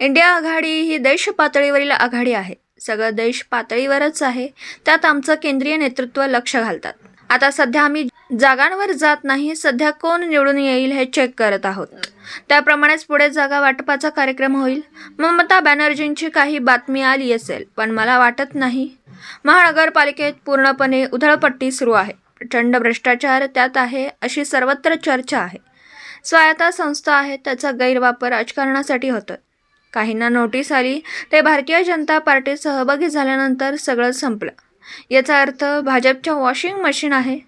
India आघाडी ही देश पातळीवरील आघाडी आहे. सगळं देश पातळीवरच आहे. त्यात आमचं केंद्रीय नेतृत्व लक्ष घालतात. आता सध्या आम्ही जागांवर जात नाही सध्या कोण निवडून येईल हे चेक करत आहोत. त्याप्रमाणेच पुढे जागा वाटपाचा कार्यक्रम होईल. ममता बॅनर्जींची काही बातमी आली असेल पण मला वाटत नाही. महानगरपालिकेत पूर्णपणे उधळपट्टी सुरू आहे. प्रचंड भ्रष्टाचार त्यात आहे अशी सर्वत्र चर्चा आहे. स्वायत्त संस्था आहेत त्याचा गैरवापर राजकारणासाठी होतोय. काहींना नोटीस आली ते भारतीय जनता पार्टीत सहभागी झाल्यानंतर सगळं संपलं. याचा अर्थ भाजपच्या वॉशिंग मशीन आहे.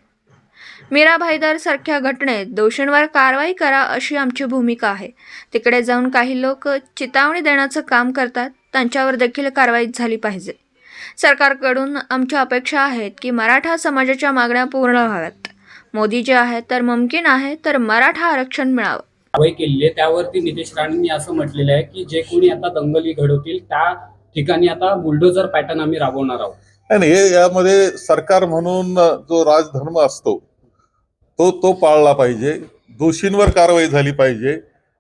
मीरा भाईदर सारख्या घटनेत दोषींवर कारवाई करा अशी आमची भूमिका आहे. तिकडे जाऊन काही लोक चितावणी देण्याचं काम करतात त्यांच्यावर देखील कारवाई झाली पाहिजे. सरकारकडून आमच्या अपेक्षा आहेत की मराठा समाजाच्या मागण्या पूर्ण व्हाव्यात. मोदी जे आहेत तर मुमकिन आहे तर मराठा आरक्षण मिळावं. कारवाई केलेली आहे. त्यावरती नितेश राणेंनी असं म्हटलेलं आहे की जे कोणी आता दंगली घडवतील त्या ठिकाणी आता बुलडोजर पॅटर्न आम्ही राबवणार आहोत. नाही हे यामध्ये सरकार म्हणून जो राजधर्म असतो तो तो पाळला पाहिजे. दोषींवर कारवाई झाली पाहिजे.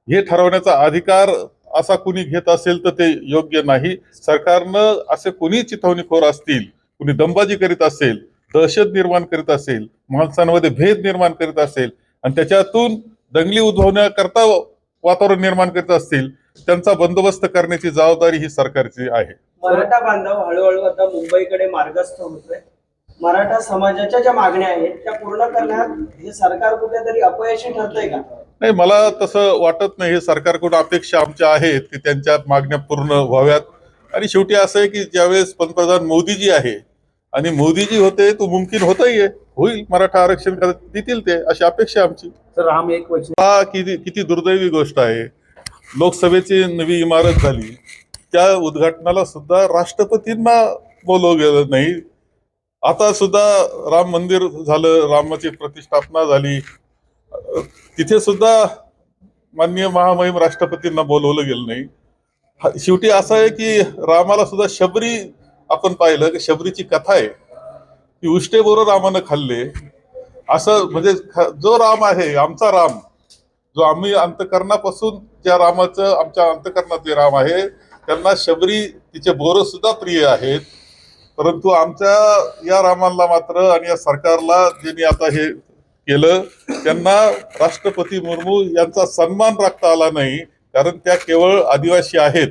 हे ठरवण्याचा अधिकार असा कुणी घेत असेल तर ते योग्य नाही. सरकारनं असे कुणी चिथवणीखोर असतील कुणी दंबाजी करीत असेल दहशत निर्माण करीत असेल माणसांमध्ये भेद निर्माण करीत असेल आणि त्याच्यातून दंगली उद्भवण्याकरता वातावरण निर्माण करीत असतील त्यांचा बंदोबस्त करण्याची जबाबदारी ही सरकारची आहे. मराठा बांधव हळूहळू आता मुंबईकडे मार्गस्थ होतोय. मराठा समाजाच्या ज्या मागण्या आहेत त्या पूर्ण करण्यात हे सरकार कुठेतरी अपयशी ठरतंय का? नाही मला तसं वाटत नाही. हे सरकारकडून अपेक्षा आमच्या आहेत की त्यांच्या मागण्या पूर्ण व्हाव्यात. आणि शेवटी असं आहे की ज्यावेळेस पंतप्रधान मोदीजी आहे आणि मोदीजी होते तो मुमकिन होतही आहे. होईल मराठा आरक्षण करत देतील ते अशी अपेक्षा आमची. राम एक वचन हा किती किती दुर्दैवी गोष्ट आहे. लोकसभेची नवी इमारत झाली. त्या उद्घाटनाला सुद्धा राष्ट्रपतींना बोलवलं गेलं नाही. आता सुद्धा राम मंदिर झालं रामाची प्रतिष्ठापना झाली. तिथे सुद्धा माननीय महामहिम राष्ट्रपतींना बोलवलं गेलं नाही. शेवटी असं आहे की रामाला सुद्धा शबरी आपण पाहिलं की शबरीची कथा आहे. की उष्टेबरोबर रामानं खाल्ले. असं म्हणजे जो राम आहे आमचा राम जो आम्ही अंतकरणापासून ज्या रामाचं आमच्या अंतकरणात जे राम आहे त्यांना शबरी तिचे बोर सुद्धा प्रिय आहेत. परंतु आमच्या या रामाला मात्र आणि या सरकारला ज्यांनी आता हे केलं त्यांना राष्ट्रपती मुर्मू यांचा सन्मान राखता आला नाही कारण त्या केवळ आदिवासी आहेत.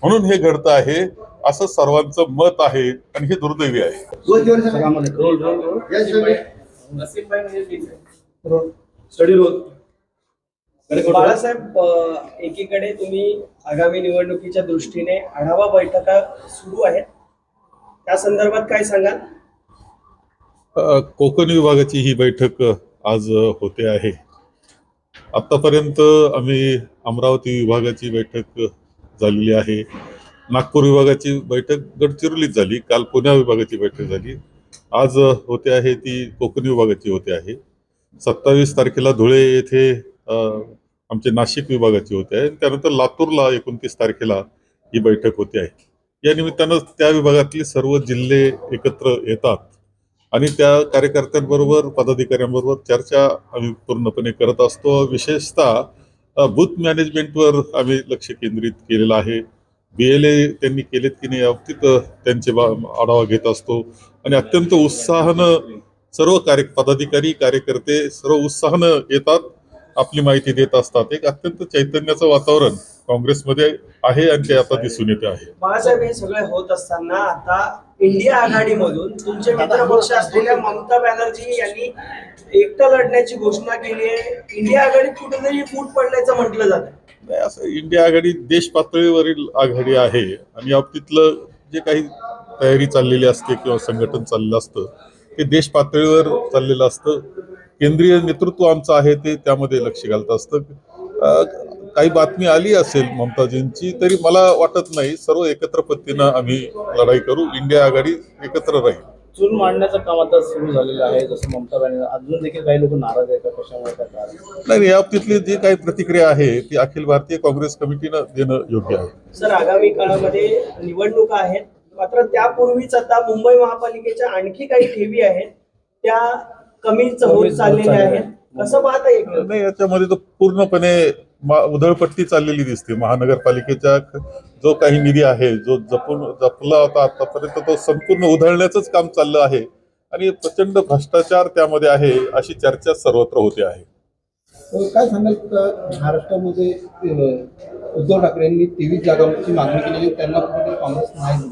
म्हणून हे घडतं आहे असं सर्वांचं मत आहे आणि हे दुर्दैवी आहे. सगळ्यामध्ये role role role study role. Balasaheb एकीकडे तुम्ही आगामी निवडणुकीच्या दृष्टीने आढावा बैठका सुरू आहेत. त्या संदर्भात काय सांगाल? कोकण विभागाची ही बैठक आज होते आहे. आतापर्यंत आम्ही अमरावती विभागाची बैठक झालेली आहे. नागपूर विभागाची बैठक गडचिरोलीत झाली. काल पुण्या विभागाची बैठक झाली. आज होते आहे ती कोकण विभागाची होते आहे. सत्तावीस तारखेला धुळे येथे आमचे नाशिक विभागाची होते आहे. त्यानंतर लातूरला एकोणतीस तारखेला ही बैठक होते आहे. या निमित्तानं त्या विभागातले सर्व जिल्हे एकत्र येतात आणि त्या कार्यकर्त्यांबरोबर पदाधिकाऱ्यांबरोबर चर्चा आम्ही पूर्णपणे करत असतो. विशेषतः बूथ मॅनेजमेंटवर आम्ही लक्ष केंद्रित केलेलं आहे. बी एल ए त्यांनी केलेत की नाही याबाबतीत त्यांचे आढावा घेत असतो. आणि अत्यंत उत्साहानं सर्व कार्य पदाधिकारी कार्यकर्ते सर्व उत्साहानं येतात आपली माहिती देत असतात. एक अत्यंत चैतन्याचं वातावरण काँग्रेसमध्ये आहे आणि ते आता दिसून येते आहे. बाळासाहेब हे सगळे होत असताना आता इंडिया आघाडीमधून तुमचे मित्र पक्ष असलेल्या ममता बॅनर्जी यांनी एकटं लढण्याची घोषणा केली आहे. इंडिया आघाडीत कुठेतरी फूट पडल्याचं म्हटलं जातं. नाही असं इंडिया आघाडी देश पातळीवरील आघाडी आहे. आणि याबाबतीतलं जे काही तयारी चाललेली असते किंवा संघटन चाललेलं असतं ते देश पातळीवर चाललेलं असतं. केंद्रीय नेतृत्व आमचं आहे ते त्यामध्ये लक्ष घालत असतं. काही बातमी आली असेल ममताजींची तरी मला वाटत नाही सर्व एकत्र पद्धतीनं आम्ही लढाई करू. इंडिया आघाडी एकत्र राहील. चूल मांडण्याचं काम आता सुरू झालेलं आहे जसं ममता बॅनर्जी. अजून देखील काही लोक नाराज आहेत का? कशामुळे? नाही या बाबतीतली जी काही प्रतिक्रिया आहे ती अखिल भारतीय काँग्रेस कमिटीनं देणं योग्य आहे. सर आगामी काळामध्ये निवडणुका आहेत. मात्र त्यापूर्वीच आता मुंबई महापालिकेच्या आणखी काही ठेवी आहेत त्या कमीच होत चाललेल्या आहेत. कसं पाहता येईल? नाही याच्यामध्ये तो पूर्णपणे उधळपट्टी चाललेली दिसते. महानगरपालिकेच्या जो काही निधी आहे जो जपून जपला होता आतापर्यंत तो संपूर्ण उधळण्याचंच काम चाललं आहे. आणि प्रचंड भ्रष्टाचार त्यामध्ये आहे अशी चर्चा सर्वत्र होते आहे. काय सांगाल महाराष्ट्रामध्ये उद्धव ठाकरेंनी तेवीस जागांची मागणी केलेली आहे, त्यांना काँग्रेस नाही.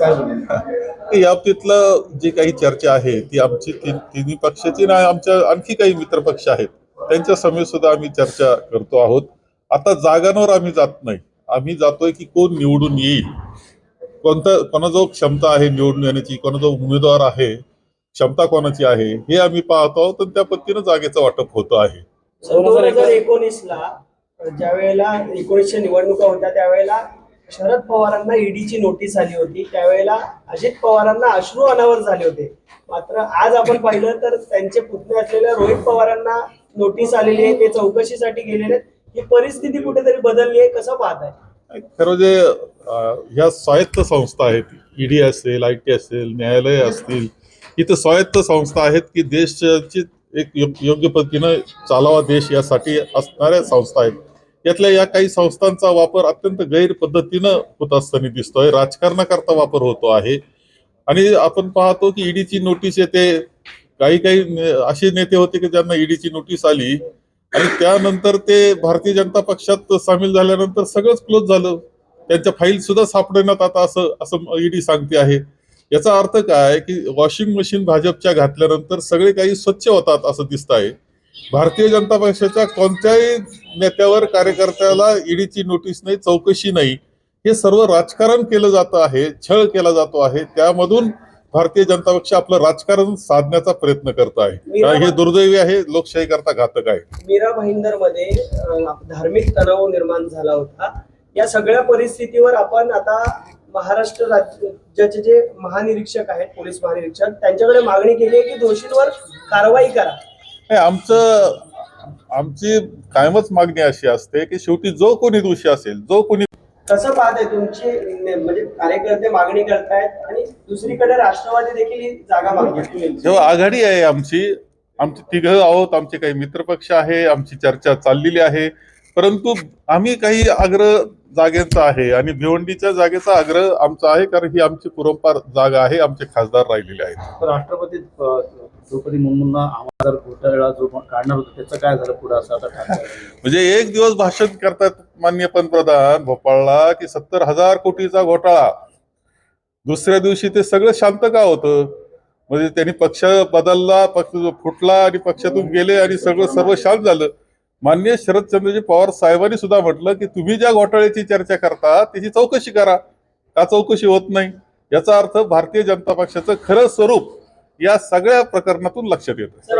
काय या बाबतीतलं जी काही चर्चा आहे ती आमची तीन तिन्ही पक्षाची नाही आमच्या आणखी काही मित्र पक्ष आहेत. त्यांच्या समेत सुद्धा आम्ही चर्चा करतो आहोत. आता जागांवर आम्ही जात नाही. आम्ही जातोय की कोण निवडून येईल? कोणता कोणाजवळ क्षमता आहे निवडून येण्याची? कोणाजवळ उमेदवार आहे? क्षमता कोणाची आहे? हे आम्ही पाहतो आहोत आणि त्या पद्धतीनं जागेचं वाटप होत आहे. दोन हजार एकोणीस ला ज्या वेळेला एकोणीसच्या निवडणुका होत्या त्यावेळेला शरद पवारांना ईडीची नोटीस आली होती. त्यावेळेला अजित पवारांना अश्रू अनावर झाले होते. मात्र आज आपण पाहिलं तर त्यांचे पुतणे असलेल्या रोहित पवारांना नोटीस आलेली आहे ते चौकशीसाठी गेलेले आहेत. ही परिस्थिती कुठेतरी बदलली आहे कसं पाहताय खरं जे ह्या स्वायत्त संस्था आहेत ईडी असेल आय टी असेल न्यायालय असतील इथं स्वायत्त संस्था आहेत की देशाची एक योग्य पद्धतीनं चालावा देश यासाठी असणाऱ्या संस्था आहेत. यातल्या या काही संस्थांचा वापर अत्यंत गैर पद्धतीनं होत असताना दिसतोय राजकारणाकरता वापर होतो आहे. आणि आपण पाहतो की ईडीची नोटीस येते काही काही असे नेते होते की ज्यांना ईडीची नोटीस आली आणि त्यानंतर ते भारतीय जनता पक्षात सामील झाल्यानंतर सगळंच क्लोज झालं. त्यांच्या फाईल सुद्धा सापडण्यात आता असं असं ईडी सांगते आहे. याचा अर्थ काय की वॉशिंग मशीन भाजपच्या घातल्यानंतर सगळे काही स्वच्छ होतात असं दिसत आहे. भारतीय जनता पक्षाच्या कोणत्याही नेत्यावर कार्यकर्त्याला ईडीची नोटीस नाही चौकशी नाही. हे सर्व राजकारण केलं जातं आहे छळ केला जातो आहे. त्यामधून भारतीय जनता पक्ष आपलं राजकारण साधण्याचा प्रयत्न करत आहे. हे दुर्दैवी आहे लोकशाही करता घातक आहे. मीरा भाईंदरमध्ये धार्मिक तणाव निर्माण झाला होता. या सगळ्या परिस्थितीवर आपण आता महाराष्ट्र राज्याचे जे महानिरीक्षक आहेत पोलीस महानिरीक्षक त्यांच्याकडे मागणी केली आहे की दोषींवर कारवाई करा. आमचं आमची कायमच मागणी अशी असते की शेवटी जो कोणी दोषी असेल जो कोणी कसं पाहताय तुमची म्हणजे कार्यकर्ते मागणी करतायत आणि दुसरीकडे राष्ट्रवादी देखील ही जागा मागते जेव्हा आघाडी आहे आमची आमची तिघं आहोत आमचे काही मित्रपक्ष आहे आमची चर्चा चाललेली आहे. परंतु आम्ही काही आग्रह जागेचा आहे आणि भिवंडीच्या जागेचा आग्रह आमचा आहे कारण ही आमची पुरंपार जागा आहे आमचे खासदार राहिलेले आहेत. राष्ट्रपती द्रौपदी मुर्मूंना आमदार घोटाळा जो काढणार होता त्याचं काय झालं पुढे असं आता म्हणजे एक दिवस भाषण करतात मान्य पंतप्रधान भोपाळला की सत्तर हजार कोटीचा घोटाळा. दुसऱ्या दिवशी ते सगळं शांत का होतं? म्हणजे त्यांनी पक्ष बदलला पक्ष फुटला आणि पक्षातून गेले आणि सगळं सर्व शांत झालं. माननीय शरदचंद्रजी पवार साहेबांनी सुद्धा म्हटलं की तुम्ही ज्या घोटाळ्याची चर्चा करता त्याची चौकशी करा. का चौकशी होत नाही? याचा अर्थ भारतीय जनता पक्षाचं खरं स्वरूप या सगळ्या प्रकरणातून लक्षात येतं